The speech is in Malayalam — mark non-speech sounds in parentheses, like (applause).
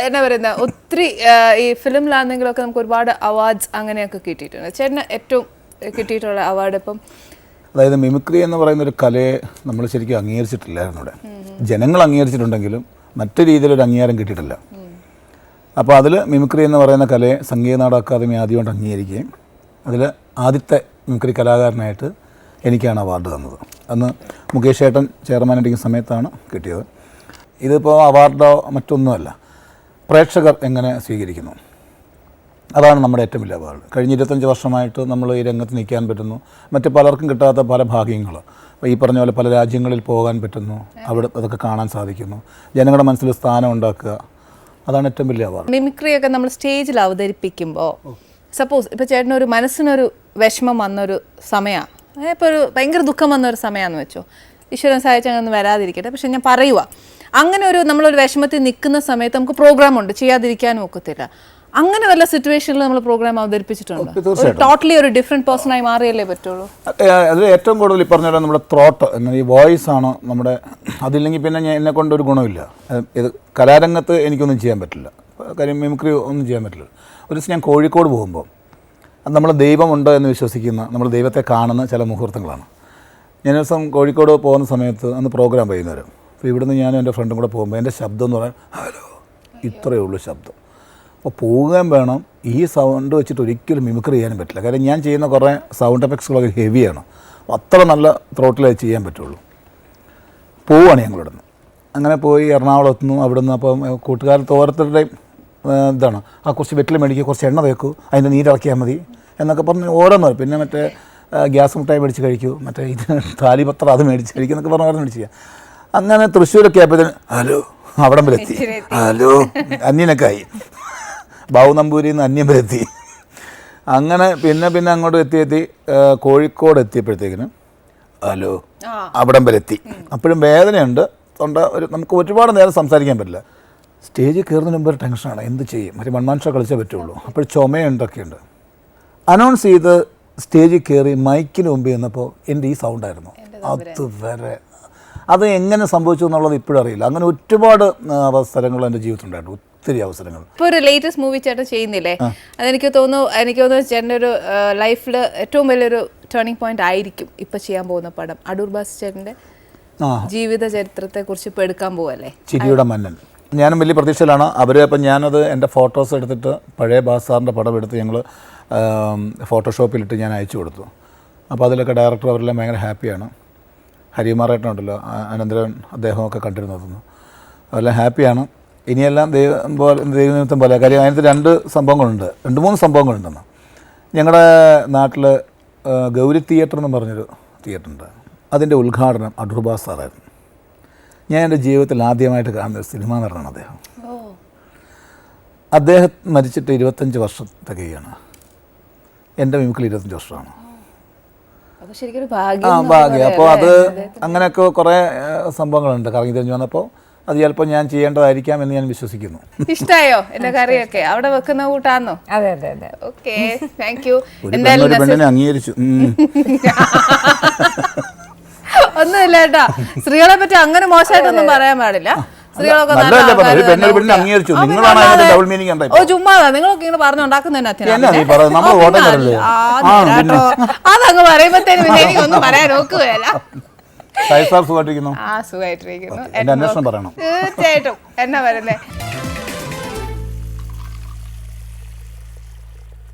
എന്നാ പറയുന്ന ഒത്തിരി ഈ ഫിലിമിലാണെങ്കിലൊക്കെ നമുക്ക് ഒരുപാട് അവാർഡ്സ് അങ്ങനെയൊക്കെ കിട്ടിയിട്ടുണ്ട്. ചേട്ടന് ഏറ്റവും കിട്ടിയിട്ടുള്ള അവാർഡ് ഇപ്പം? അതായത് മിമിക്രി എന്ന് പറയുന്ന ഒരു കലയെ നമ്മൾ ശരിക്കും അംഗീകരിച്ചിട്ടില്ലായിരുന്നു ഇവിടെ. ജനങ്ങൾ അംഗീകരിച്ചിട്ടുണ്ടെങ്കിലും മറ്റു രീതിയിൽ ഒരു അംഗീകാരം കിട്ടിയിട്ടില്ല. അപ്പോൾ അതിൽ മിമിക്രി എന്ന് പറയുന്ന കലയെ സംഗീത നാടക അക്കാദമി ആദ്യമായിട്ട് അംഗീകരിക്കുകയും അതിൽ ആദ്യത്തെ മിമിക്രി കലാകാരനായിട്ട് എനിക്കാണ് അവാർഡ് തന്നത്. അന്ന് മുകേഷ് ഏട്ടൻ ചെയർമാനായിരിക്കുന്ന സമയത്താണ് കിട്ടിയത്. ഇതിപ്പോൾ അവാർഡോ മറ്റൊന്നുമല്ല. പ്രേക്ഷകർ എങ്ങനെ സ്വീകരിക്കുന്നു? അതാണ് നമ്മുടെ ഏറ്റവും വലിയ അപകടം. കഴിഞ്ഞ ഇരുപത്തഞ്ച് വർഷമായിട്ട് നമ്മൾ ഈ രംഗത്ത് നിൽക്കാൻ പറ്റുന്നു. മറ്റ് പലർക്കും കിട്ടാത്ത പല ഭാഗ്യങ്ങൾ. ഈ പറഞ്ഞ പോലെ പല രാജ്യങ്ങളിൽ പോകാൻ പറ്റുന്നു. അവിടെ അതൊക്കെ കാണാൻ സാധിക്കുന്നു. ജനങ്ങളുടെ മനസ്സിൽ സ്ഥാനം ഉണ്ടാക്കുക. അതാണ് ഏറ്റവും വലിയ അപകടം. മിമിക്രിയൊക്കെ നമ്മൾ സ്റ്റേജിൽ അവതരിപ്പിക്കുമ്പോൾ സപ്പോസ് ഇപ്പോൾ ചേട്ടനൊരു മനസ്സിനൊരു വിഷമം വന്നൊരു സമയമാണ് ഇപ്പോൾ ഒരു ഭയങ്കര ദുഃഖം വന്നൊരു സമയമാണെന്ന് വെച്ചോ. ഈശ്വരൻ സഹായിച്ചങ്ങനൊന്നും വരാതിരിക്കട്ടെ. പക്ഷെ ഞാൻ പറയുക അങ്ങനെ ഒരു നമ്മളൊരു വിഷമത്തിൽ നിൽക്കുന്ന സമയത്ത് നമുക്ക് പ്രോഗ്രാം ഉണ്ട് ചെയ്യാതിരിക്കാനും ഒക്കത്തില്ല. അങ്ങനെ വല്ല സിറ്റുവേഷനിൽ നമ്മൾ പ്രോഗ്രാം അവതരിപ്പിച്ചിട്ടുണ്ട്? ടോട്ടലി ഒരു ഡിഫറെന്റ് പേഴ്സണായി മാറിയല്ലേ പറ്റുള്ളൂ? അതിൽ ഏറ്റവും കൂടുതൽ ഈ പറഞ്ഞ നമ്മുടെ ത്രോട്ട് എന്ന ഈ വോയിസ് ആണ് നമ്മുടെ അതില്ലെങ്കിൽ പിന്നെ ഞാൻ എന്നെ കൊണ്ട് ഒരു ഗുണമില്ല. ഇത് കലാരംഗത്ത് എനിക്കൊന്നും ചെയ്യാൻ പറ്റില്ല. കാര്യം മിമിക്രി ഒന്നും ചെയ്യാൻ പറ്റില്ല. ഒരു ദിവസം ഞാൻ കോഴിക്കോട് പോകുമ്പോൾ നമ്മൾ ദൈവമുണ്ട് എന്ന് വിശ്വസിക്കുന്ന നമ്മൾ ദൈവത്തെ കാണുന്ന ചില മുഹൂർത്തങ്ങളാണ്. ഞാൻ ദിവസം കോഴിക്കോട് പോകുന്ന സമയത്ത് അന്ന് പ്രോഗ്രാം വൈകുന്നേരം. അപ്പോൾ ഇവിടുന്ന് ഞാനും എന്റെ ഫ്രണ്ടും കൂടെ പോകുമ്പോൾ എന്റെ ശബ്ദം എന്ന് പറയാൻ ഹലോ ഇത്രയേ ഉള്ളൂ ശബ്ദം. അപ്പോൾ പോകാൻ വേണം. ഈ സൗണ്ട് വെച്ചിട്ട് ഒരിക്കലും മിമിക്രി ചെയ്യാനും പറ്റില്ല. കാര്യം ഞാൻ ചെയ്യുന്ന കുറേ സൗണ്ട് എഫക്ട്സുകളൊക്കെ ഹെവിയാണ് അത്ര നല്ല ത്രോട്ടിലേ ചെയ്യാൻ പറ്റുള്ളൂ. പോവുകയാണ് ഞങ്ങൾ നിന്ന് അങ്ങനെ പോയി എറണാകുളം നിന്നും അവിടെ നിന്ന് അപ്പം കൂട്ടുകാരത്ത് ഓരോരുത്തരുടെയും ഇതാണ്. ആ കുറച്ച് വെറ്റിൽ മേടിക്കുക കുറച്ച് എണ്ണ തേക്കൂ. അതിന്റെ നീരിളക്കിയാൽ മതി. എന്നൊക്കെ പറഞ്ഞ് ഓരോന്ന് പിന്നെ മറ്റേ ഗ്യാസ് മുട്ടായി മേടിച്ച് കഴിക്കൂ. മറ്റേ ഇത് താലിപത്രം അത് മേടിച്ച് കഴിക്കും എന്നൊക്കെ പറഞ്ഞ് പറഞ്ഞ് മേടിച്ച് അങ്ങനെ തൃശ്ശൂരൊക്കെ ആയപ്പോഴത്തേന് ഹലോ അവിടം വരെ എത്തി ഹലോ അന്യനൊക്കെ ആയി. ബാബു നമ്പൂരിൽ നിന്ന് അന്യം വരെ എത്തി. അങ്ങനെ പിന്നെ പിന്നെ അങ്ങോട്ട് എത്തി എത്തി. കോഴിക്കോട് എത്തിയപ്പോഴത്തേക്കിന് ഹലോ അവിടം വരെ എത്തി അപ്പോഴും വേദനയുണ്ട്. തൊണ്ട ഒരു നമുക്ക് ഒരുപാട് നേരം സംസാരിക്കാൻ പറ്റില്ല. സ്റ്റേജിൽ കയറുന്നതിന് മുമ്പ് ഒരു ടെൻഷനാണ്. എന്ത് ചെയ്യും? മറ്റേ മൺമാൻഷ ഷോ കളിച്ചേ പറ്റുള്ളൂ. അപ്പോൾ ചുമയുണ്ടൊക്കെയുണ്ട് അനൗൺസ് ചെയ്ത് സ്റ്റേജിൽ കയറി മൈക്കിന് മുമ്പ് ചെന്നപ്പോൾ എന്റെ ഈ സൗണ്ടായിരുന്നു. അത് വരെ അത് എങ്ങനെ സംഭവിച്ചു എന്നുള്ളത് ഇപ്പോഴും അറിയില്ല. അങ്ങനെ ഒരുപാട് അവസരങ്ങൾ എന്റെ ജീവിതത്തിലുണ്ടായിരുന്നു. ഒത്തിരി അവസരങ്ങൾ. ഇപ്പോൾ ഒരു ലേറ്റസ്റ്റ് മൂവി ചേട്ടൻ ചെയ്യുന്നില്ലേ? അതെനിക്ക് തോന്നുന്നു എനിക്ക് തോന്നുന്നു ചേട്ടന്റെ ഒരു ലൈഫിൽ ഏറ്റവും വലിയൊരു ടേണിംഗ് പോയിന്റ് ആയിരിക്കും ഇപ്പം ചെയ്യാൻ പോകുന്ന പടം. അടൂർ ബാസ് ചേട്ടന്റെ ആ. ജീവിത ചരിത്രത്തെ കുറിച്ച് ഇപ്പൊ എടുക്കാൻ പോവല്ലേ? ചിരിയുടെ മന്നൻ. ഞാനും വലിയ പ്രതീക്ഷയിലാണ്. അവർ അപ്പം ഞാനത് എന്റെ ഫോട്ടോസ് എടുത്തിട്ട് പഴയ ബാസാറിന്റെ പടം എടുത്ത് ഞങ്ങൾ ഫോട്ടോഷോപ്പിലിട്ട് ഞാൻ അയച്ചു കൊടുത്തു. അപ്പോൾ അതിലൊക്കെ ഡയറക്ടർ അവരെല്ലാം ഭയങ്കര ഹാപ്പിയാണ്. ഹരിമാറേട്ടനുണ്ടല്ലോ അനന്തരൻ അദ്ദേഹമൊക്കെ കണ്ടിരുന്നതെന്ന്. അവരെല്ലാം ഹാപ്പിയാണ്. ഇനിയെല്ലാം ദൈവം പോലെ ദൈവനിമിത്തം പോലെ. കാര്യം അതിനകത്ത് രണ്ട് സംഭവങ്ങളുണ്ട്. രണ്ട് മൂന്ന് സംഭവങ്ങളുണ്ടെന്ന്. ഞങ്ങളുടെ നാട്ടിൽ ഗൗരി തിയേറ്റർ എന്ന് പറഞ്ഞൊരു തിയേറ്ററുണ്ട്. അതിന്റെ ഉദ്ഘാടനം അഡ്രുബാസ് സാറായിരുന്നു. ഞാൻ എന്റെ ജീവിതത്തിൽ ആദ്യമായിട്ട് കാണുന്ന ഒരു സിനിമ നടനാണ് അദ്ദേഹം. അദ്ദേഹം മരിച്ചിട്ട് ഇരുപത്തഞ്ച് വർഷം തികയാണ് എന്റെ മിമിക്കിൽ ഇരുപത്തഞ്ച് വർഷമാണ്. ആ ഭാഗ്യം. അപ്പോൾ അത് അങ്ങനെയൊക്കെ കുറേ സംഭവങ്ങളുണ്ട്. കറങ്ങി തിരിഞ്ഞു വന്നപ്പോൾ അത് ചിലപ്പോൾ ഞാൻ ചെയ്യേണ്ടതായിരിക്കാം എന്ന് ഞാൻ വിശ്വസിക്കുന്നു. ഇഷ്ടായോ (laughs) എന്റെ കറിയൊക്കെ? അവിടെ വെക്കുന്ന കൂട്ടാന്നോ? അതെ അതെ അതെ. ഓക്കെ താങ്ക് യു എന്തായാലും അംഗീകരിച്ചു. (laughs) ഒന്നുമില്ല കേട്ടോ. സ്ത്രീകളെ പറ്റി അങ്ങനെ മോശമായിട്ടൊന്നും പറയാൻ പാടില്ല. ചുമ്മാതാ നിങ്ങളൊക്കെ ഇങ്ങനെ. അതങ്ങ് പറയുമ്പോഴത്തേനും പിന്നെ എനിക്കൊന്നും പറയാൻ നോക്കുകയല്ല സുഖമായിട്ടിരിക്കുന്നു? തീർച്ചയായിട്ടും എന്നാ പറയുന്നേ